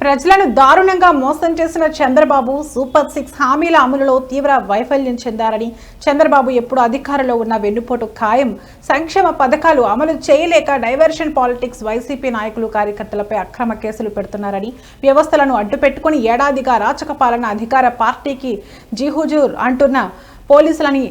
ప్రజలను దారుణంగా మోసం చేసిన చంద్రబాబు సూపర్ సిక్స్ హామీల అమలులో తీవ్ర వైఫల్యం చెందారని చంద్రబాబు ఎప్పుడు అధికారంలో ఉన్న వెన్నుపోటు ఖాయం. సంక్షేమ పథకాలు అమలు చేయలేక డైవర్షన్ పాలిటిక్స్ వైసీపీ నాయకులు కార్యకర్తలపై అక్రమ కేసులు పెడుతున్నారని వ్యవస్థలను అడ్డుపెట్టుకుని ఏడాదిగా రాచక పాలన అధికార పార్టీకి జిహుజూర్ అంటున్న పోలీసులని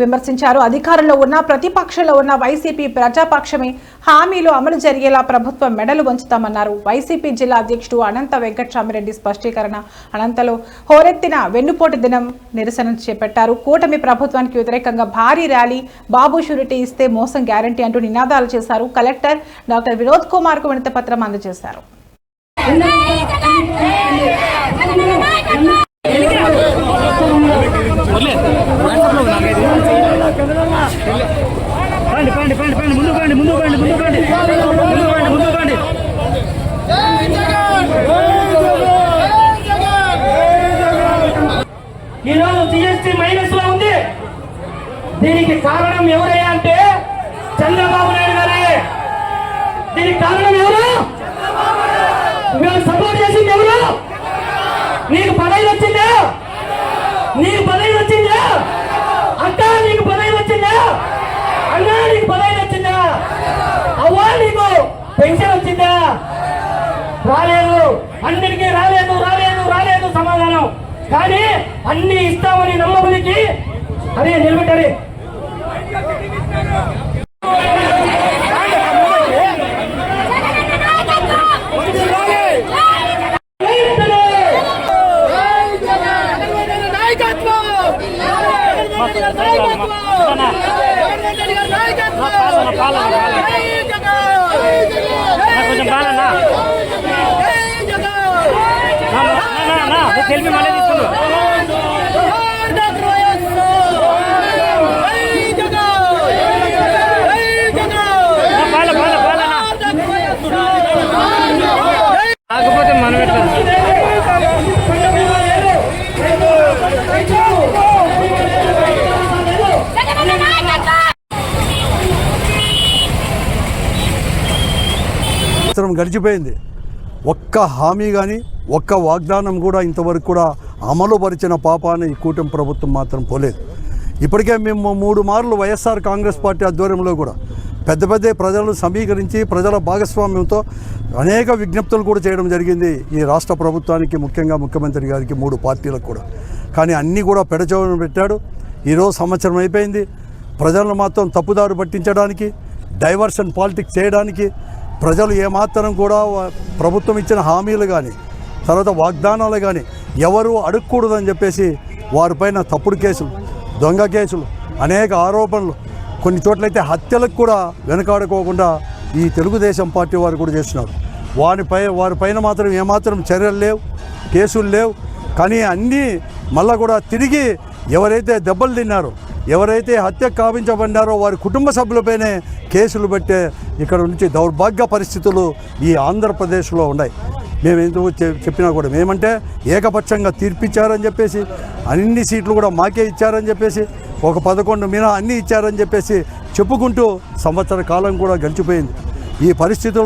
విమర్శించారు. అధికారంలో ఉన్న ప్రతిపక్షంలో ఉన్న వైసీపీ ప్రజాపక్షమే హామీలు అమలు జరిగేలా ప్రభుత్వం మెడలు వంచుతామన్నారు. వైసీపీ జిల్లా అధ్యక్షుడు అనంత వెంకటరామిరెడ్డి స్పష్టీకరణ అనంతలో హోరెత్తిన వెన్నుపోటు దినం నిరసన చేపట్టారు. కూటమి ప్రభుత్వానికి వ్యతిరేకంగా భారీ ర్యాలీ బాబు షూరిటీ ఇస్తే మోసం గ్యారంటీ అంటూ నినాదాలు చేశారు. కలెక్టర్ డాక్టర్ వినోద్ కుమార్కు వినతి పత్రం అందజేశారు పండి పండి ముందు పండి ముందు ముందు ముందు ముందు ఈరోజు జిఎస్టీ మైనస్లో ఉంది. దీనికి కారణం ఎవరయ్యా అంటే చంద్రబాబు నాయుడు గారే. దీనికి కారణం ఎవరు? వీళ్ళు సపోర్ట్ చేసింది ఎవరు? పెన్షన్ వచ్చిందా? రాలేదు. అన్నిటికీ రాలేదు రాలేదు రాలేదు సమాధానం. కానీ అన్ని ఇస్తామని నమ్మబలికి అదే నిలబెట్టాలి. కొంచెం బాగా సెల్ఫీ సంవత్సరం గడిచిపోయింది. ఒక్క హామీ కానీ ఒక్క వాగ్దానం కూడా ఇంతవరకు కూడా అమలుపరిచిన పాపాన్ని ఈ కూటమి ప్రభుత్వం మాత్రం పోలేదు. ఇప్పటికే మేము మూడు మార్లు వైఎస్ఆర్ కాంగ్రెస్ పార్టీ ఆధ్వర్యంలో కూడా పెద్ద పెద్ద ప్రజలను సమీకరించి ప్రజల భాగస్వామ్యంతో అనేక విజ్ఞప్తులు కూడా చేయడం జరిగింది ఈ రాష్ట్ర ప్రభుత్వానికి ముఖ్యంగా ముఖ్యమంత్రి గారికి మూడు పార్టీలకు కూడా. కానీ అన్నీ కూడా పెడచవన పెట్టాడు. ఈరోజు సంవత్సరం అయిపోయింది. ప్రజలను మాత్రం తప్పుదారు పట్టించడానికి డైవర్షన్ పాలిటిక్స్ చేయడానికి ప్రజలు ఏమాత్రం కూడా ప్రభుత్వం ఇచ్చిన హామీలు కానీ తర్వాత వాగ్దానాలు కానీ ఎవరు అడగకూడదని చెప్పేసి వారిపైన తప్పుడు కేసులు దొంగ కేసులు అనేక ఆరోపణలు కొన్ని చోట్లయితే హత్యలకు కూడా వెనకాడుకోకుండా ఈ తెలుగుదేశం పార్టీ వారు కూడా చేస్తున్నారు. వారిపై వారిపైన మాత్రం ఏమాత్రం చర్యలు లేవు కేసులు లేవు. కానీ అన్నీ మళ్ళా కూడా తిరిగి ఎవరైతే దెబ్బలు తిన్నారో ఎవరైతే హత్య కావించబడినారో వారి కుటుంబ సభ్యులపైనే కేసులు పెట్టే ఇక్కడ నుంచి దౌర్భాగ్య పరిస్థితులు ఈ ఆంధ్రప్రదేశ్లో ఉన్నాయి. మేము ఎందుకు చెప్పినా కూడా మేమంటే ఏకపక్షంగా తీర్పిచ్చారని చెప్పేసి అన్ని సీట్లు కూడా మాకే ఇచ్చారని చెప్పేసి ఒక పదకొండు మినహా అన్నీ ఇచ్చారని చెప్పేసి చెప్పుకుంటూ సంవత్సర కాలం కూడా గడిచిపోయింది. ఈ పరిస్థితులు